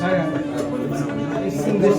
बल्ला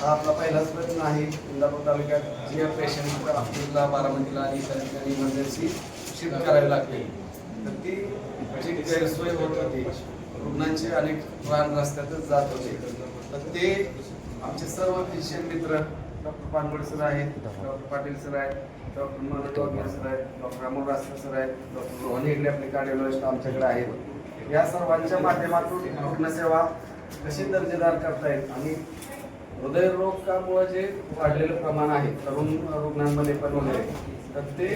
हा आपला पहिलाच प्रश्न आहे. इंदापूर तालुक्यात जे पेशंट अब्दुलला बारामतीला आणि त्या ठिकाणी इमर्जन्सी शिफ्ट करावी लागते तर ती जी गैरसोय होत होती रुग्णांचे अनेक प्राण रस्त्यातच जात होते. तर ते आमचे सर्व फिजिशियन मित्र डॉक्टर पानगड सर आहेत डॉक्टर पाटील सर आहेत डॉक्टर मनोज सर आहेत डॉक्टर अमोल सर आहेत डॉक्टर रोहन हेगडे आपले कार्डिओलॉजिस्ट आमच्याकडे आहेत. या सर्वांच्या माध्यमातून रुग्णसेवा कशी दर्जेदार करता येईल आणि हृदयरोगामुळे जे वाढलेलं प्रमाण आहे तरुण रुग्णांमध्ये पण वगैरे तर ते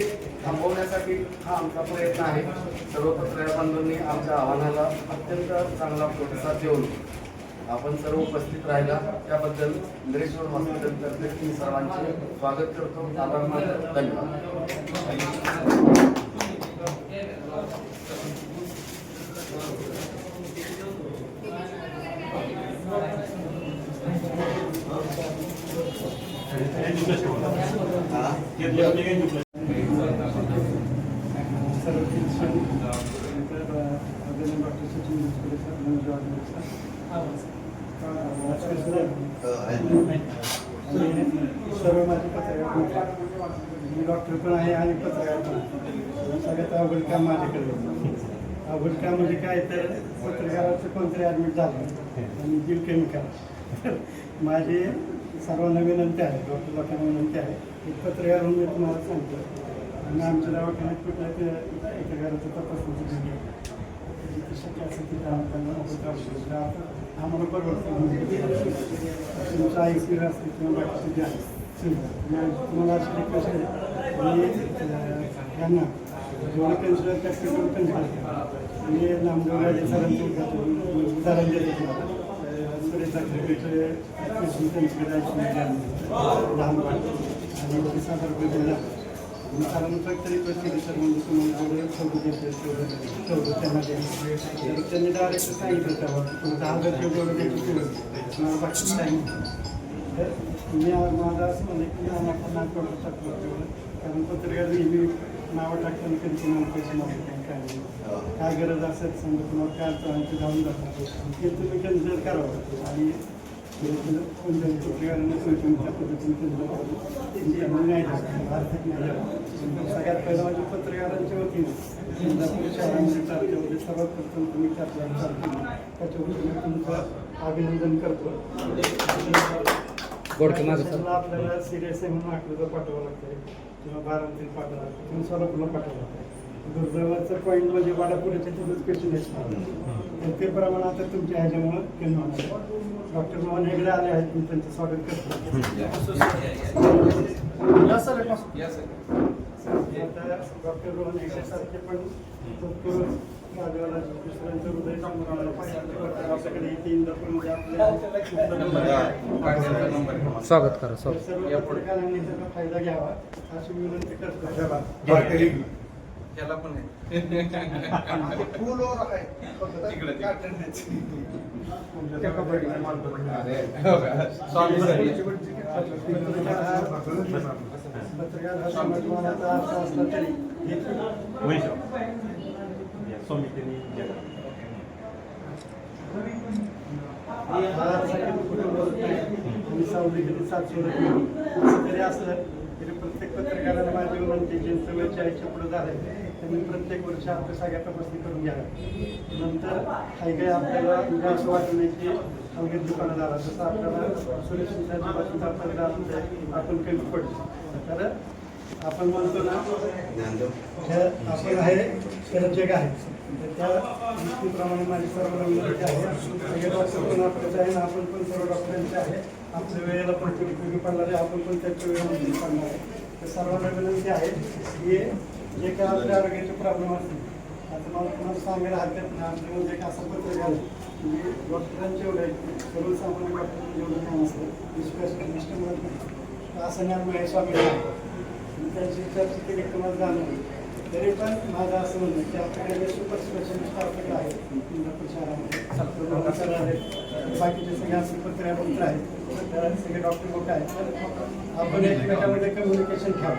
थांबवण्यासाठी हा आमचा प्रयत्न आहे. सर्व पत्रकार आमच्या आव्हानाला अत्यंत चांगला प्रतिसाद देऊन आपण सर्व उपस्थित राहिला. त्याबद्दल इंद्रेश्वर हॉस्पिटलतर्फे मी सर्वांचे स्वागत करतो. आभार मानतो धन्यवाद सर्व फिजिशियन तर अभिनय doctor Sachin Muskule sir Manoj Waghmare sir आणि सर्व माझे पत्रकार मी डॉक्टर पण आहे आणि पत्रकार पण सगळ्यात अवघड काम माझ्याकडे अवघड काम म्हणजे काय तर पत्रकाराचं कोणतरी ॲडमिट झालं आणि जीव केमिकल करा सर्वांना विनंती आहे डॉक्टर लोकांना विनंती आहे एकत्र पत्रकार म्हणून मी तुम्हाला सांगतो. आणि आमच्या दवाखान्यात कुठल्या पत्रकाराचं एका घराचं जिथे शक्य असेल तिथे आम्हाला म्हणजे आम्हाला परवडतं तुमचं आय सी असेल किंवा बाकीचे जे आहे तुम्हाला अशी रिक्वेस्ट आहे मी अं, यांना जेवढं कन्सिडर करते तेवढं आणि नामदेव राजे सरांचं उद्घाटन उदाहरण देतो तुम्हाला सुरेश दाखलेचे त्यांच्याकडे जायची लहान बाळ. आणि तीस दिला मी सरांना म्हणजे तेवढं त्यांना तर त्यांनी डायरेक्ट सांगितलं तेव्हा दहा हजार तेवढं बाकी सांगितलं तर मी माझं असं म्हणजे की नाव नाव तेवढं टाकलं तेवढं कारण पत्रकार नेहमी नावं टाकताना कधी पैसे काय गरज असेल समजा तुम्हाला काय अडचण ते जाऊन जातात ते तुम्ही कन्सिडर करावं आणि सगळ्यात पहिला म्हणजे पत्रकारांच्या वतीने शहरामध्ये तुम्ही तुमचं अभिनंदन करतो. आपल्याला सिरियस आहे म्हणून आकृती पाठवावं लागतंय. किंवा बारामतीत पाठवावं लागतं किंवा सोलापूरला पाठवावं लागतं दुर्दैवाचं पॉईंट म्हणजे वाडापुराच्या तिथंच क्वेश्चन आहे. ते प्रमाण आता तुमच्या ह्याच्यामुळं होणार डॉक्टर मोहन हेगडे आले आहेत मी त्यांचं स्वागत करतो. या सर आता डॉक्टर रोहन हेगडे सारखे पण भरपूर गाडीवाला दुसऱ्यांचं हृदय आपल्याकडे इथे इंदापूरमध्ये आपल्या स्वागत करा स्वागत. सर्व पत्रकारांनी त्याचा फायदा घ्यावा. अशी मी विनंती करतो. याला पण आहे. फुल और आहे. तिकडे. पत्रकार हा समाजमानाचा अर्थ असला तरी. हे हा सगळ्यांना कुठं बोलत नाही आणि सावली कधी सात सोडत नाही असं जरी असलं प्रत्येक पत्रकाराला माझी विनंती जे वय आईच्या पुढे झालंय त्यांनी प्रत्येक वर्षी आपल्या सगळ्या तपासणी करून घ्याव्या नंतर काही काही आपल्याला म्हणजे असं वाटू नये की अवघड दुकानात आला जसं आपल्याला सुरक्षितच्या बाबतीत आपल्याला असं आपण कमी पडतो तर आपण म्हणतो ना आपण आहे तर जग आहे. तर त्या दृष्टीप्रमाणे माझी सर्व विनंती आहे. सगळे डॉक्टर पण आपल्याचे आहे आपण पण सर्व डॉक्टरांचे आहे आपल्या वेळेला पण उपयोगी पडणार आहे आपण पण त्याच्या वेळेला पडणार आहे. तर सर्वांना विनंती आहे की जे काय आपल्या आरोग्याचे प्रॉब्लेम असतील. आता मला पुन्हा सांगायला हरकत नाही. आमच्यामध्ये म्हणजे एक असं पत्र झालं की डॉक्टरांचे एवढे सर्वसामान्य डॉक्टरांचे एवढं काम असतं विश्वास निष्ठ म्हणत नाही. असं ज्ञान महेश स्वामी त्यांची चर्चा केली तर मला जाणवली तरी पण माझं असं म्हणणं की आपल्याकडे सुपर स्पेशलिस्ट आपल्याकडे आहे इंदापूर शहरामध्ये आहेत बाकीचे सगळे असं पत्रकार आहेत सगळे डॉक्टर लोक आहेत तर आपण एकमेकांमध्ये कम्युनिकेशन ठेवा.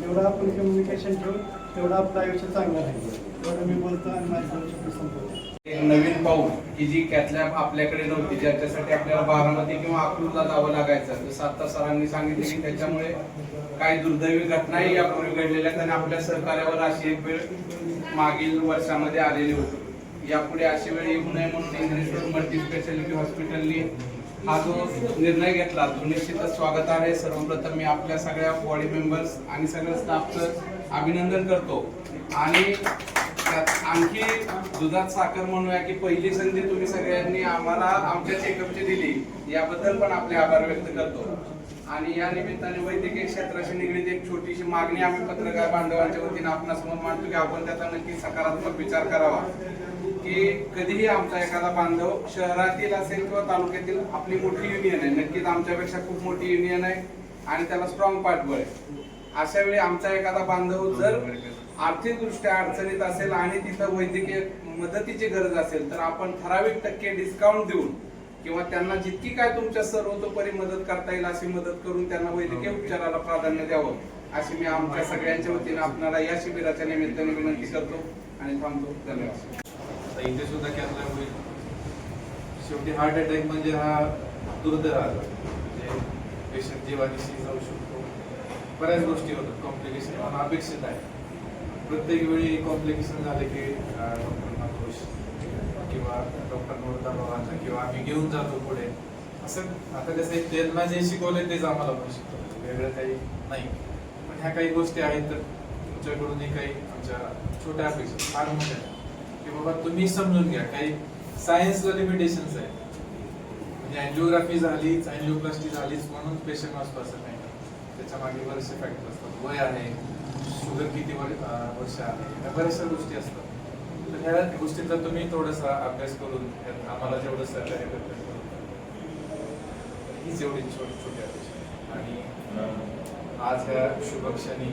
जेवढं आपण कम्युनिकेशन ठेवू तेवढं आपलं आयुष्य चांगलं राहील. तेवढं मी बोलतो आणि माझ्या आयुष्य संपवतो नवीन पाऊल की जी कॅथलॅब आपल्याकडे नव्हती ज्याच्यासाठी आपल्याला बारामती किंवा अकलूरला जावं लागायचं. जसं आता सरांनी सांगितलं की त्याच्यामुळे काही दुर्दैवी घटनाही यापूर्वी घडलेल्या आहेत आणि आपल्या सहकार्यावर अशी एक वेळ मागील वर्षामध्ये आलेली होती. यापुढे अशी वेळ येऊ नये म्हणून इंग्लिश मल्टी स्पेशालिटी हॉस्पिटलनी हा जो निर्णय घेतला तो निश्चितच स्वागतार्ह आहे. सर्वप्रथम मी आपल्या सगळ्या बॉडी मेंबर्स आणि सगळ्या स्टाफचं अभिनंदन करतो. आणि आणखी दुधात साखर म्हणूया की पहिली संधी तुम्ही सगळ्यांनी आम्हाला आमच्या चेकअपची दिली. याबद्दल पण आपले आभार व्यक्त करतो. आणि या निमित्ताने वैद्यकीय क्षेत्राशी निगडीत एक छोटीशी मागणी आम्ही पत्रकार बांधवांच्या वतीने आपणासमोर मांडतो की आपण त्याचा नक्की सकारात्मक विचार करावा. की कधीही आमचा एखादा बांधव शहरातील असेल किंवा तालुक्यातील आपली मोठी युनियन आहे. नक्कीच आमच्यापेक्षा खूप मोठी युनियन आहे आणि त्याला स्ट्रॉंग पाठबळ आहे. अशा वेळी आमचा एखादा बांधव जर आर्थिक दृष्ट्या अडचणीत असेल आणि तिथं वैद्यकीय मदतीची गरज असेल तर आपण ठराविक टक्के डिस्काउंट देऊन किंवा त्यांना जितकी काय तुमच्या सर्वतोपरी मदत करता येईल अशी मदत करून त्यांना वैद्यकीय उपचाराला प्राधान्य द्यावं अशी मी आमच्या सगळ्यांच्या वतीने आपल्याला या शिबिराच्या निमित्ताने विनंती करतो आणि थांबतो. धन्यवाद. इथे सुद्धा कॅन्सर होईल शेवटी हार्ट अटॅक म्हणजे हा दुर्दैव आजार म्हणजे पेशंट जीवानिशी जाऊ शकतो. बऱ्याच गोष्टी होतात. कॉम्प्लिकेशन अपेक्षित आहे. प्रत्येक वेळी कॉम्प्लिकेशन झाले की डॉक्टरांना दोष किंवा डॉक्टरांवर दबाव किंवा आम्ही घेऊन जातो पुढे. असं आता कसं आहे त्यांना जे शिकवले तेच आम्हाला पण शिकवलं वेगळं काही नाही. पण ह्या काही गोष्टी आहेत तर तुमच्याकडूनही काही आमच्या छोट्या अपेक्षा फार मोठ्या की बाबा तुम्ही समजून घ्या काही सायन्सला लिमिटेशन्स आहेत. म्हणजे अँजिओग्राफी झालीच अँजिओप्लास्टी झालीच म्हणून पेशंट वाचतो असं नाही त्याच्यामागे बरेचसे फॅक्टर असतात. वय आहे शुगर किती वर्ष आहे या बऱ्याचशा गोष्टी असतात. तर ह्या गोष्टीचा तुम्ही थोडासा अभ्यास करून आम्हाला जेवढं सहकार्य करता हीच एवढी छोटी छोटी अपेक्षा आणि आज ह्या शुभक्षणी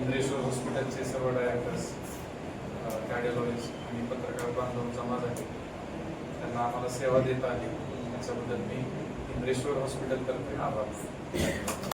इंद्रेश्वर हॉस्पिटलचे सर्व डायरेक्टर्स कार्डिओलॉजिस्ट आणि पत्रकार बांधव जमा झाले त्यांना आम्हाला सेवा देता आली त्याच्याबद्दल मी इंद्रेश्वर हॉस्पिटलतर्फे आभार.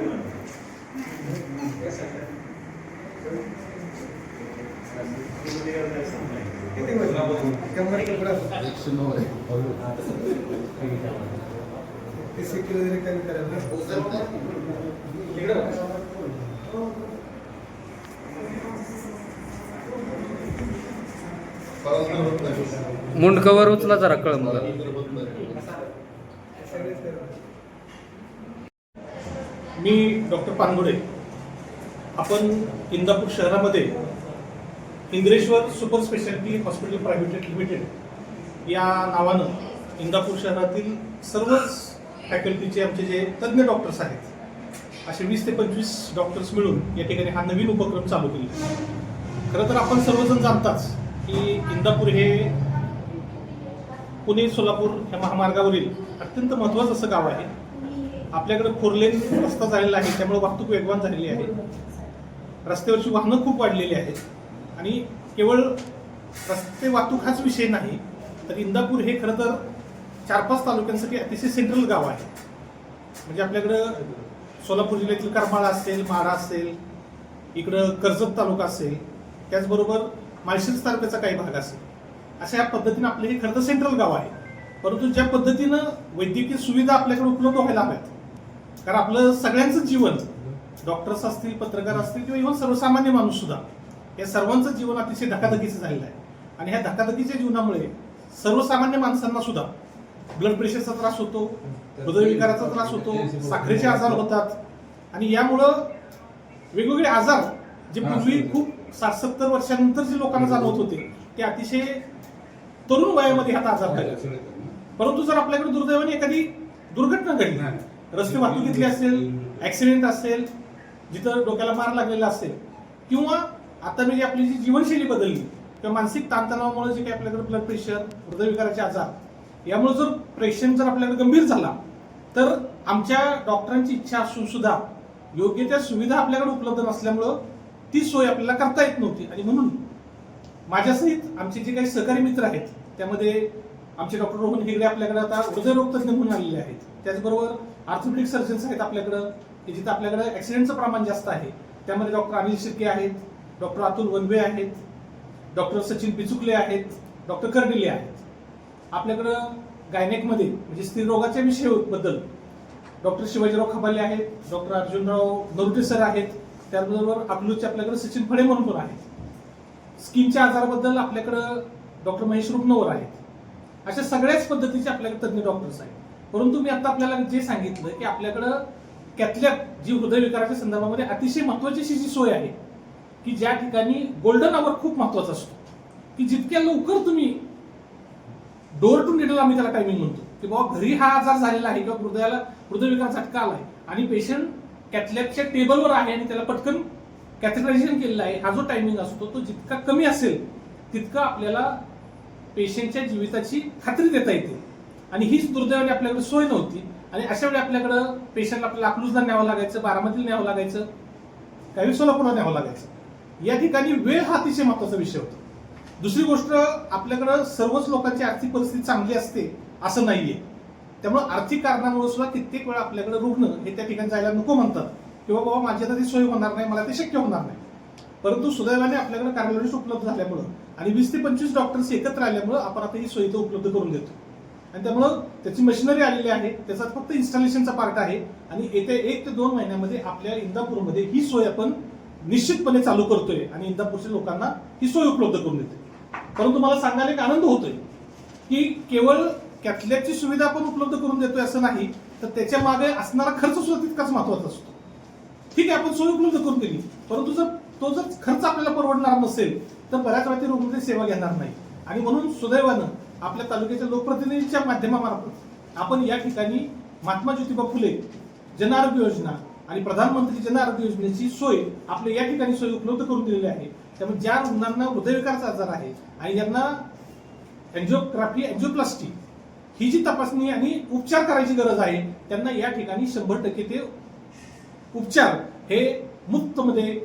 जरी कमी करायला मुंडकवर उचला जरा कळ मला. मी डॉक्टर पानगुडे. आपण इंदापूर शहरामध्ये Indreshwar super speciality hospital private limited या नावानं इंदापूर शहरातील सर्वच फॅकल्टीचे आमचे जे तज्ज्ञ डॉक्टर्स आहेत असे वीस ते पंचवीस डॉक्टर्स मिळून या ठिकाणी हा नवीन उपक्रम चालू केला खरं तर आपण सर्वजण जाणताच की इंदापूर हे पुणे सोलापूर या महामार्गावरील अत्यंत महत्त्वाचं असं गाव आहे. आपल्याकडे फोरलेन रस्ता झालेला आहे त्यामुळे वाहतूक वेगवान झालेली आहे. रस्त्यावरची वाहनं खूप वाढलेली आहेत. आणि केवळ रस्ते वाहतूक हाच विषय नाही तर इंदापूर हे खरं तर चार पाच तालुक्यांसाठी अतिशय सेंट्रल गाव आहे. म्हणजे आपल्याकडं सोलापूर जिल्ह्यातील करमाळा असेल माढा असेल इकडं कर्जत तालुका असेल त्याचबरोबर माळशिरस तालुक्याचा काही भाग असेल. अशा या पद्धतीनं आपलं हे खरं तर सेंट्रल गाव आहे. परंतु ज्या पद्धतीनं वैद्यकीय सुविधा आपल्याकडे उपलब्ध व्हायला हव्यात कारण आपलं सगळ्यांचं जीवन डॉक्टर्स असतील पत्रकार असतील किंवा इव्हन सर्वसामान्य माणूस सुद्धा या सर्वांचं जीवन अतिशय धकाधकीचं झालेलं आहे. आणि ह्या धकाधकीच्या जीवनामुळे सर्वसामान्य माणसांना सुद्धा ब्लड प्रेशरचा त्रास होतो हृदयविकाराचा त्रास होतो साखरेचे आजार होतात. आणि यामुळं वेगवेगळे आजार जे पूर्वी खूप साठ सत्तर वर्षानंतर जे लोकांना जाणवत होते ते अतिशय तरुण वयामध्ये हात आजार झाले. परंतु जर आपल्याकडे दुर्दैवाने एखादी दुर्घटना घडली रस्ते वाहतुकीतली असेल ऍक्सिडेंट असेल जिथं डोक्याला मार लागलेला असेल किंवा आता मी जी आपली जी जीवनशैली बदलली किंवा मानसिक ताणतणावामुळे जे काही आपल्याकडे ब्लड प्रेशर हृदयविकाराचे आजार यामुळे जर पेशंट जर आपल्याकडे गंभीर झाला तर आमच्या डॉक्टरांची इच्छा असून सुद्धा योग्य त्या सुविधा आपल्याकडे उपलब्ध नसल्यामुळं ती सोय आपल्याला करता येत नव्हती. आणि म्हणून माझ्यासहित आमचे जे काही सहकारी मित्र आहेत त्यामध्ये आमचे डॉक्टर रोहन हेगडे आपल्याकडे आता हृदयरोग तज्ञ म्हणून आलेले आहेत. त्याचबरोबर आर्थोपेडिक सर्जन्स आहेत आपल्याकडं की जिथं आपल्याकडे ऍक्सिडेंटचं प्रमाण जास्त आहे. त्यामध्ये डॉक्टर अनिल शिर्के आहेत डॉक्टर अतुल वनवे आहेत डॉक्टर सचिन पिचुकले आहेत डॉक्टर कर्डिले आहेत. आपल्याकडं गायनेकमध्ये म्हणजे स्त्रीरोगाच्या विषयाबद्दल डॉक्टर शिवाजीराव खबाले आहेत डॉक्टर अर्जुनराव नरुटे सर आहेत त्याचबरोबर अकलूजचे आपल्याकडे सचिन फडे म्हणून पण आहेत. स्किनच्या आजाराबद्दल आपल्याकडं डॉक्टर महेश रुग्णवर आहेत. अशा सगळ्याच पद्धतीचे आपल्याकडे तज्ज्ञ डॉक्टर्स आहेत. परंतु मी आता आपल्याला जे सांगितलं की आपल्याकडं कॅथलॅप जी हृदयविकाराच्या संदर्भामध्ये अतिशय महत्वाची जी सोय आहे की ज्या ठिकाणी गोल्डन आवर खूप महत्त्वाचा असतो. की जितक्या लवकर तुम्ही डोर टू निडल आम्ही त्याला टायमिंग म्हणतो. की बाबा घरी हा आजार झालेला आहे किंवा हृदयाला हृदयविकार झटका आलाय आणि पेशंट कॅथलॅबच्या टेबलवर आहे आणि त्याला पटकन कॅथेटरायझेशन केलेलं आहे हा जो टायमिंग असतो तो जितका कमी असेल तितकं आपल्याला पेशंटच्या जीविताची खात्री देता येते. आणि हीच दुर्दैवाने आपल्याकडे सोय नव्हती. आणि अशा वेळी आपल्याकडं पेशंटला आपल्याला अकलूजला न्यावं लागायचं बारामतीला न्यावं लागायचं काही सोलापूरला न्यावं लागायचं. या ठिकाणी वेळ हा अतिशय महत्त्वाचा विषय होता. दुसरी गोष्ट आपल्याकडं सर्वच लोकांची आर्थिक परिस्थिती चांगली असते असं नाहीये. त्यामुळे आर्थिक कारणामुळे सुद्धा कित्येक वेळा आपल्याकडे रुग्ण हे त्या ठिकाणी जायला नको म्हणतात. किंवा बाबा माझी आता ती सोय होणार नाही मला ते शक्य होणार नाही. परंतु सुदैवाने आपल्याकडे कार्डिओलॉजिस्ट उपलब्ध झाल्यामुळं आणि वीस ते पंचवीस डॉक्टर्स एकत्र आल्यामुळं आपण आता ही सोय इथं उपलब्ध करून देतो. आणि त्यामुळं त्याची मशिनरी आलेली आहे त्याचा फक्त इन्स्टॉलेशनचा पार्ट आहे आणि येत्या एक ते दोन महिन्यामध्ये आपल्या इंदापूरमध्ये ही सोय आपण निश्चितपणे चालू करतोय आणि इंदापूरच्या लोकांना ही सोय उपलब्ध करून देते परंतु मला सांगायला एक आनंद होतोय की केवळ कॅथलॅबची सुविधा आपण उपलब्ध करून देतोय असं नाही तर त्याच्यामागे असणारा खर्च सुद्धा तितकाच महत्त्वाचा असतो. ठीक आहे आपण सोय उपलब्ध करून दिली परंतु जर तो जर खर्च आपल्याला परवडणार नसेल तर बऱ्याच वेळा ते रुग्ण सेवा घेणार नाही. आणि म्हणून सुदैवानं आपल्या तालुक्याच्या लोकप्रतिनिधीच्या माध्यमामार्फत आपण या ठिकाणी महात्मा ज्योतिबा फुले जन आरोग्य योजना आणि प्रधानमंत्री जन आरोग्य योजनेची सोय आपल्या या ठिकाणी सोय उपलब्ध करून दिलेली आहे. त्यामुळे ज्या रुग्णांना हृदयविकाराचा आजार आहे आणि ज्यांना अँजिओग्राफी अँजिओप्लास्टी ही जी तपासणी आणि उपचार करायची गरज आहे त्यांना या ठिकाणी शंभर टक्के ते उपचार हे मुफ्तमध्ये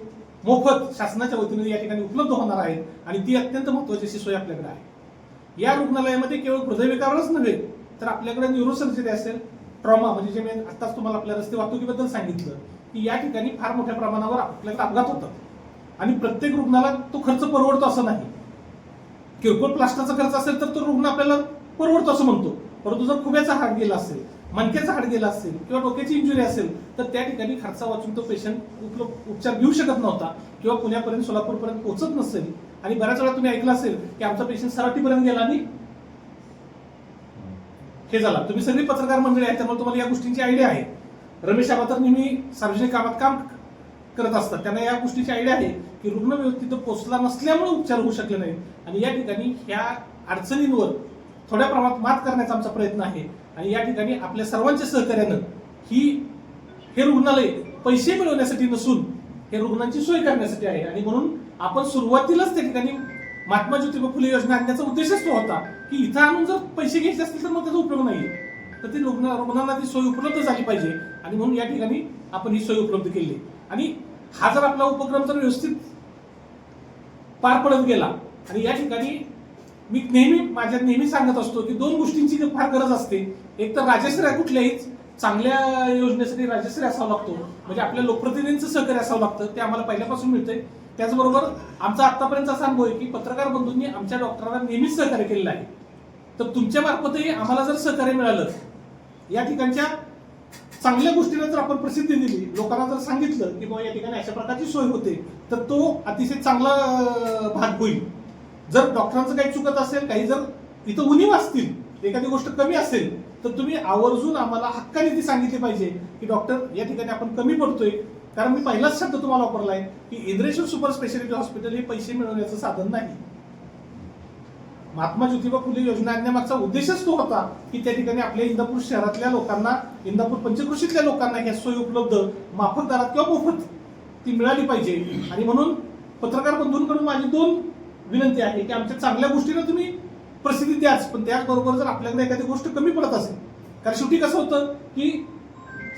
मोफत शासनाच्या वतीने या ठिकाणी उपलब्ध होणार आहेत आणि ती अत्यंत महत्वाची अशी सोय आपल्याकडे आहे. या रुग्णालयामध्ये केवळ हृदयविकारच नव्हे तर आपल्याकडे न्यूरोसर्जरी असेल ट्रॉमा म्हणजे जे मी आत्ताच तुम्हाला आपल्या रस्ते वाहतुकीबद्दल सांगितलं की या ठिकाणी फार मोठ्या प्रमाणावर आपल्याकडे अपघात होतात. आणि प्रत्येक रुग्णाला तो खर्च परवडतो असं नाही. किरकोळ प्लास्टरचा खर्च असेल तर तो रुग्ण आपल्याला परवडतो असं म्हणतो. परंतु जर खुब्याचा हाड गेला असेल मणक्याचा हाड गेला असेल किंवा डोक्याची इंजुरी असेल तर त्या ठिकाणी खर्चा वाचून तो पेशंट उपलब्ध उपचार घेऊ शकत नव्हता किंवा पुण्यापर्यंत सोलापूरपर्यंत पोहोचत नसेल. आणि बऱ्याच वेळा तुम्ही ऐकलं असेल की आमचा पेशंट सराटीपर्यंत गेला आणि हे झाला. तुम्ही सगळी पत्रकार मंडळी आहेत त्यामुळे तुम्हाला या गोष्टींची आयडिया आहे. रमेश आबा तर नेहमी सार्वजनिक कामात काम करत असतात. त्यांना या गोष्टीची आयडिया आहे की रुग्ण व्यवस्थित पोचला नसल्यामुळे उपचार होऊ शकले नाही आणि या ठिकाणी ह्या अडचणींवर थोड्या प्रमाणात मात करण्याचा आमचा प्रयत्न आहे. आणि या ठिकाणी आपल्या सर्वांच्या सहकार्यानं ही हे रुग्णालय पैसे मिळवण्यासाठी नसून हे रुग्णांची सोय करण्यासाठी आहे. आणि म्हणून आपण सुरुवातीलाच त्या ठिकाणी महात्मा ज्योतिबा फुले योजना आणण्याचा उद्देशच तो होता की इथं आणून जर पैसे घ्यायचे असतील तर मग त्याचा उपयोग नाहीये तर ते रुग्ण रुग्णांना ती सोय उपलब्ध झाली पाहिजे. आणि म्हणून या ठिकाणी आपण ही सोय उपलब्ध केली. आणि हा जर आपला उपक्रम जर व्यवस्थित पार पडत गेला आणि या ठिकाणी मी नेहमी माझ्या नेहमी सांगत असतो की दोन गोष्टींची फार गरज असते. एक तर राजश्रय कुठल्याही चांगल्या योजनेसाठी राजश्रय असावा लागतो. म्हणजे आपल्या लोकप्रतिनिधींचं सहकार्य असावं लागतं. ते आम्हाला पहिल्यापासून मिळतंय. त्याचबरोबर आमचा आतापर्यंत असा अनुभव आहे की पत्रकार बंधूंनी आमच्या डॉक्टरांना नेहमीच सहकार्य केलेलं आहे. तर तुमच्या मार्फतही आम्हाला जर सहकार्य मिळालं या ठिकाणच्या चांगल्या गोष्टीला जर आपण प्रसिद्धी दिली लोकांना जर सांगितलं की बाबा या ठिकाणी अशा प्रकारची सोय होते तर तो अतिशय चांगला भाग होईल. जर डॉक्टरांचं काही चुकत असेल काही जर इथं उणीव असतील एखादी गोष्ट कमी असेल तर तुम्ही आवर्जून आम्हाला हक्काने ती सांगितली पाहिजे की डॉक्टर या ठिकाणी आपण कमी पडतोय कारण मी पहिलाच शब्द तुम्हाला वापरलाय की इंद्रेश्वर सुपर स्पेशालिटी हॉस्पिटल हे पैसे मिळवण्याचं साधन नाही. महात्मा ज्योतिबा फुले योजना आणण्यामागचा उद्देशच तो होता की त्या ठिकाणी आपल्या इंदापूर शहरातल्या लोकांना इंदापूर पंचकृषीतल्या लोकांना ह्या सोयी उपलब्ध माफक दरात किंवा मोफत ती मिळाली पाहिजे. आणि म्हणून पत्रकार बंधूंकडून माझी दोन विनंती आहे की आमच्या चांगल्या गोष्टीला तुम्ही प्रसिद्धी द्याच पण त्याचबरोबर जर आपल्याकडे एखादी गोष्ट कमी पडत असेल. कारण शेवटी कसं होतं की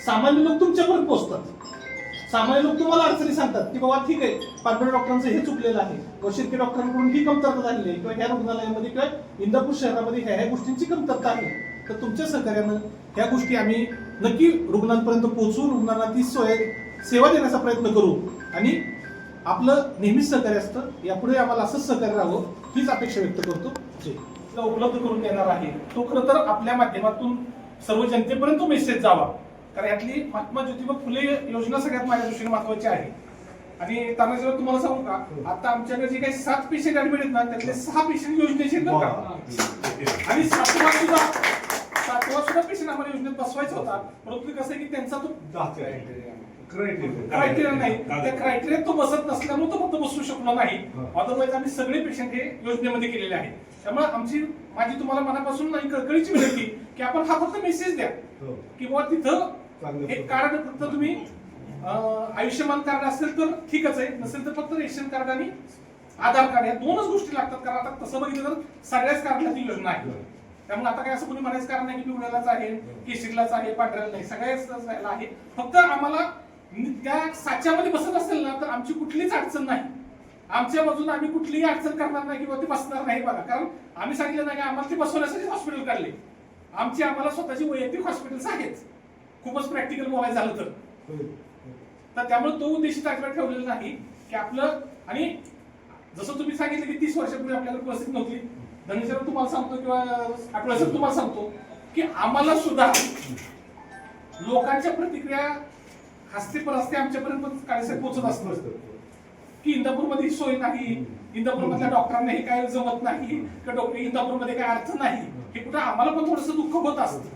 सामान्य लोक तुमच्यापर्यंत पोहोचतात. सामान्य लोक तुम्हाला अडचणी सांगतात की बाबा ठीक आहे पाचबळ डॉक्टरांचं हे चुकलेलं आहे. व डॉक्टरांकडून ही कमतरता झालेली आहे किंवा ह्या रुग्णालयामध्ये किंवा इंदापूर शहरामध्ये ह्या ह्या गोष्टींची कमतरता आहे. तर तुमच्या सहकार्यानं ह्या गोष्टी आम्ही नक्की रुग्णांपर्यंत पोहोचून रुग्णांना ती सोय सेवा देण्याचा प्रयत्न करू. आणि आपलं नेहमीच सहकार्य असतं. यापुढे आम्हाला असंच सहकार्य राहावं हीच अपेक्षा व्यक्त करतो. उपलब्ध करून देणार आहे. तो खरं तर आपल्या माध्यमातून सर्व जनतेपर्यंत मेसेज जावा. कारण यातली महात्मा ज्योतिबा फुले योजना सगळ्यात माझ्या दृष्टीने महत्वाची आहे. आणि तानाजीवर तुम्हाला सांगू का आता आमच्याकडे जे काही सात पेशंट ऍडमिट आहेत ना त्यातले सहा पेशंट योजनेचे आहेत बरं का. आणि सातवा सुद्धा सातवा सुद्धा पेशंट आम्हाला योजनेत बसवायचा होता. परंतु कसं आहे की त्यांचा तो क्रायटेरिया नाही. त्या क्रायटेरियात तो बसत नसल्यामुळे तो फक्त बसू शकलो नाही. अदरवाईज आम्ही सगळे पेशंट हे योजनेमध्ये केलेले आहेत. त्यामुळे आमची माझी तुम्हाला मनापासून नाही कळकळीची विनंती की आपण हा फक्त मेसेज द्या. की बाबा तिथं एक कार्ड फक्त तुम्ही आयुष्यमान कार्ड असेल तर ठीकच आहे नसेल तर फक्त रेशन कार्ड आणि आधार कार्ड या दोनच गोष्टी लागतात. कारण आता तसं बघितलं तर सगळ्याच कार्डला ती योजना आहे. त्यामुळे आता काय असं कोणी म्हणायचं कारण नाही की पिवळ्यालाच आहे केशरीलाच आहे पांढऱ्याला नाही. सगळ्याच याला आहे. फक्त आम्हाला त्या साच्यामध्ये बसत असेल ना तर आमची कुठलीच अडचण नाही. आमच्या बाजूने आम्ही कुठलीही अडचण करणार नाही किंवा ते बसणार नाही बघा. कारण आम्ही सांगितलं नाही की आम्हाला ते बसवण्यासाठी हॉस्पिटल काढले. आमची आम्हाला स्वतःची वैयक्तिक हॉस्पिटल्स आहेत. खूपच प्रॅक्टिकल बोलायचं झालं तर. तर त्यामुळे तो उद्देश अजिबात ठेवलेला नाही की आपलं आणि जसं तुम्ही सांगितलं की तीस वर्षापूर्वी आपल्याला परिस्थिती नव्हती. धनेश्वर तुम्हाला सांगतो किंवा आठवड्याचं तुम्हाला सांगतो की आम्हाला सुद्धा लोकांच्या प्रतिक्रिया हस्ते परस्ते आमच्यापर्यंत काळेसाहेब पोहोचत असतं. की इंदापूरमध्ये सोय नाही. इंदापूरमधल्या डॉक्टरांना हे काय जमत नाही किंवा डॉक्टर इंदापूरमध्ये काय अर्थ नाही हे कुठं आम्हाला पण थोडंसं दुःख होत असतं.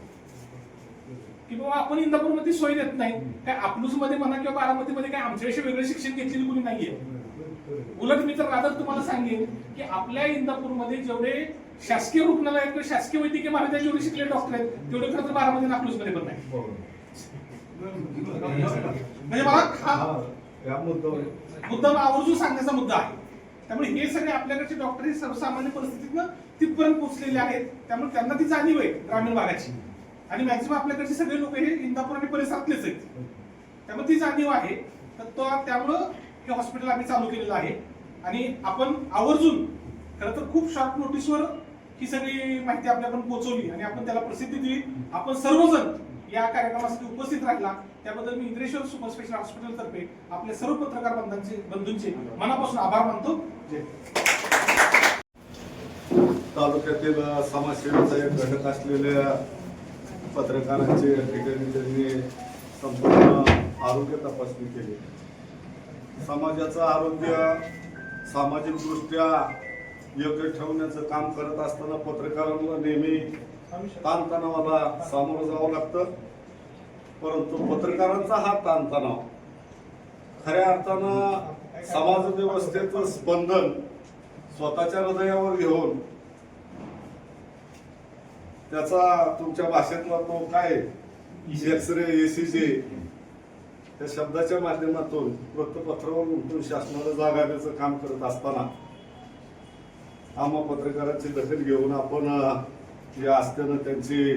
की बाबा आपण इंदापूरमध्ये सोय देत नाही. काय अकलूजमध्ये म्हणा किंवा बारामती मध्ये काय आमच्याविषयी वेगळं शिक्षण घेतलेली कुणी नाहीये? उलट मी तर रादर तुम्हाला सांगेन की आपल्या इंदापूरमध्ये जेवढे शासकीय रुग्णालय किंवा शासकीय वैद्यकीय महाविद्यालय जेवढे शिकलेले डॉक्टर आहेत तेवढे खरं तर बारामती अकलूजमध्ये पण नाही. म्हणजे मला मुद्दा आवर्जून सांगण्याचा मुद्दा आहे. त्यामुळे हे सगळे आपल्याकडचे डॉक्टर हे सर्वसामान्य परिस्थितीतनं तिथपर्यंत पोहोचलेले आहेत. त्यामुळे त्यांना ती जाणीव आहे ग्रामीण भागाची. आणि मॅक्झिमम आपल्याकडचे सगळे लोक हे इंदापूर आणि परिसरातलेच आहेत. त्यामुळे ती जाणीव आहे. तर तो त्यामुळं हे हॉस्पिटल आम्ही चालू केलेलं आहे. आणि आपण आवर्जून खरं तर खूप शॉर्ट नोटीसवर ही सगळी माहिती आपल्याकडून पोहोचवली आणि आपण त्याला प्रसिद्धी दिली. आपण सर्वजण या कार्यक्रमासाठी उपस्थित राहिला. त्याबद्दल मी इंद्रेश्वर सुपर स्पेशल हॉस्पिटल तर्फे आपल्या सर्व पत्रकार बंधांचे बंधूंचे मनापासून आभार मानतो. जय तालुक्यातील समाजसेवेचा एक घटक असलेल्या पत्रकारांचे या ठिकाणी त्यांनी संपूर्ण आरोग्य तपासणी केली. समाजाचं आरोग्य सामाजिकदृष्ट्या योग्य ठेवण्याचं काम करत असताना पत्रकारांना नेहमी ताणतणावाला सामोरं जावं लागतं. परंतु पत्रकारांचा हा ताणतणाव खऱ्या अर्थानं समाजव्यवस्थेचं स्पंदन स्वतःच्या हृदयावर घेऊन त्याचा तुमच्या भाषेतला तो काय एक्सरे एसीजे त्या शब्दाच्या माध्यमातून वृत्तपत्रावर उमटून शासनाला जागा द्यायचं काम करत असताना आम्हा पत्रकारांची दखल घेऊन आपण जे असताना त्यांची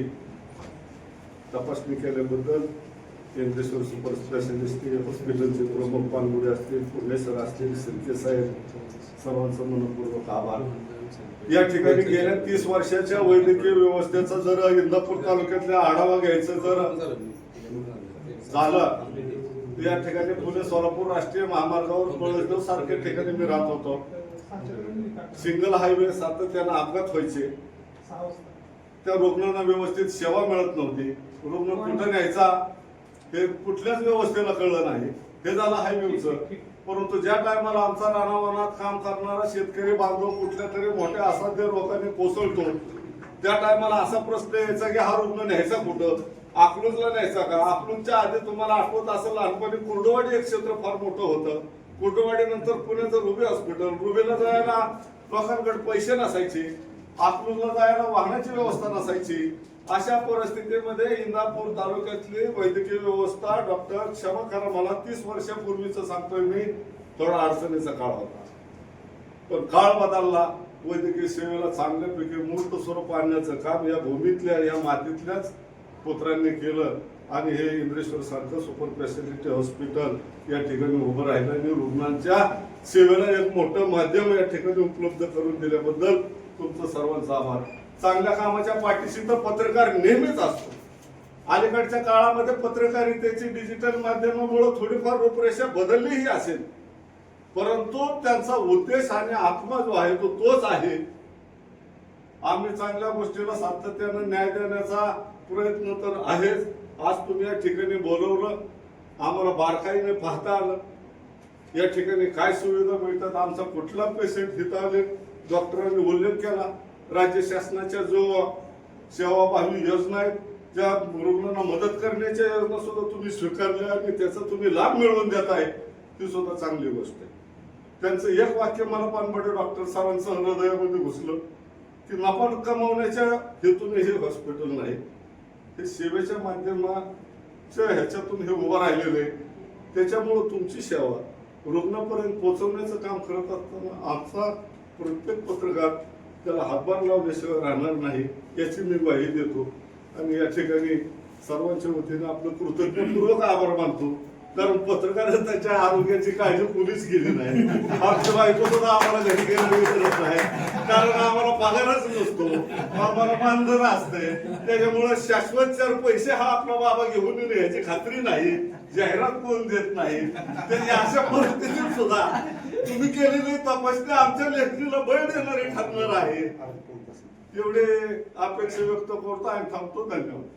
तपासणी केल्याबद्दल केंद्रेश्वर सुपर स्पेशालिस्ट हॉस्पिटलचे प्रमुख पानगुडे असतील पुणेसर असतील सिरके साहेब सर्वांचा मनपूर्वक आभार. या ठिकाणी गेल्या तीस वर्षाच्या वैद्यकीय व्यवस्थेचा जर इंदापूर तालुक्यातल्या आढावा घ्यायचं जर झालं या ठिकाणी पुणे सोलापूर राष्ट्रीय महामार्गावर पळसगाव सारख्या ठिकाणी मी राहत होतो. सिंगल हायवे सातत्यानं अपघात व्हायचे. त्या रुग्णांना व्यवस्थित सेवा मिळत नव्हती. रुग्ण कुठं न्यायचा हे कुठल्याच व्यवस्थेला कळलं नाही. हे झालं हायवेचं परंतु ज्या टायमाला आमचा रानावनात काम करणारा शेतकरी बांधव कुठल्या तरी मोठ्या असाध्य रोगाने कोसळतो त्या टायमाला असा प्रश्न यायचा की हा रुग्ण न्यायचा कुठं? अकलूजला न्यायचा का? अकलूजच्या आधी तुम्हाला आठवत असेल लहानपणी कुर्डवाडी एक क्षेत्र फार मोठं होतं. कुर्डवाडी नंतर पुण्याचं रुबी हॉस्पिटल. रुबीला जायला लोकांकडे पैसे नसायचे. अकलूजला जायला वाहनाची व्यवस्था नसायची अशा परिस्थितीमध्ये इंदापूर तालुक्यातली वैद्यकीय व्यवस्था डॉक्टर क्षमा करा मला तीस वर्षापूर्वीच सांगतोय मी थोडा अडचणीचा काळ होता. पण काळ बदलला वैद्यकीय सेवेला चांगल्यापैकी मूर्त स्वरूप आणण्याचं काम या भूमीतल्या या मातीतल्याच पुत्रांनी केलं आणि हे इंद्रेश्वर सारखं सुपर स्पेशालिटी हॉस्पिटल या ठिकाणी उभं राहिलं. आणि रुग्णांच्या सेवेला एक मोठं माध्यम या ठिकाणी उपलब्ध करून दिल्याबद्दल तुमचं सर्वांचा आभार. चांगल्या कामाच्या पाठीशी तर पत्रकार नेहमीच असतो. अलीकडच्या काळामध्ये पत्रकारितेची डिजिटल माध्यमामुळे थोडीफार रूपरेषा बदललीही असेल. परंतु त्यांचा उद्देश आणि आत्मा जो आहे तो तोच आहे. आम्ही चांगल्या गोष्टीला सातत्यानं न्याय देण्याचा प्रयत्न तर आहेच. आज तुम्ही या ठिकाणी बोलवलं. आम्हाला बारकाईने पाहता आलं. या ठिकाणी काय सुविधा मिळतात? आमचा कुठला पेशंट इथं आले? डॉक्टरांनी उल्लेख केला. राज्य शासनाच्या जो सेवाभावी योजना आहेत त्या रुग्णांना मदत करण्याच्या योजना सुद्धा तुम्ही स्वीकारल्या आणि त्याचा तुम्ही लाभ मिळवून देत आहे ती सुद्धा चांगली गोष्ट आहे. त्यांचं एक वाक्य मला पानपडे डॉक्टर साहेबांचं हृदयामध्ये घुसलं की नफा कमावण्याच्या हेतूने हे हॉस्पिटल नाही. हे सेवेच्या माध्यमाच्या ह्याच्यातून हे उभं राहिलेलं आहे. त्याच्यामुळं तुमची सेवा रुग्णापर्यंत पोहोचवण्याचं काम करत असताना आमचा प्रत्येक पत्रकार त्याला हातभार लावल्याशिवाय राहणार नाही याची मी ग्वाही देतो. आणि या ठिकाणी सर्वांच्या वतीने आपलं कृतज्ञपूर्वक आभार मानतो. कारण पत्रकार त्याच्या आरोग्याची काळजी कोणीच केली नाही. आमच्या बायको सुद्धा आम्हाला घरी गेलं विचारत नाही कारण आम्हाला पगारच नसतो. आम्हाला मानधन असते त्याच्यामुळे शाश्वत चार पैसे हा आपला बाबा घेऊन येईल याची खात्री नाही. जाहिरात कोण देत नाही. त्या अशा परिस्थितीत सुद्धा तुम्ही केलेली तपासणी आमच्या लेखणीला बळ देणारी ठरणार आहे. एवढे अपेक्षा व्यक्त करतो आणि थांबतो. धन्यवाद.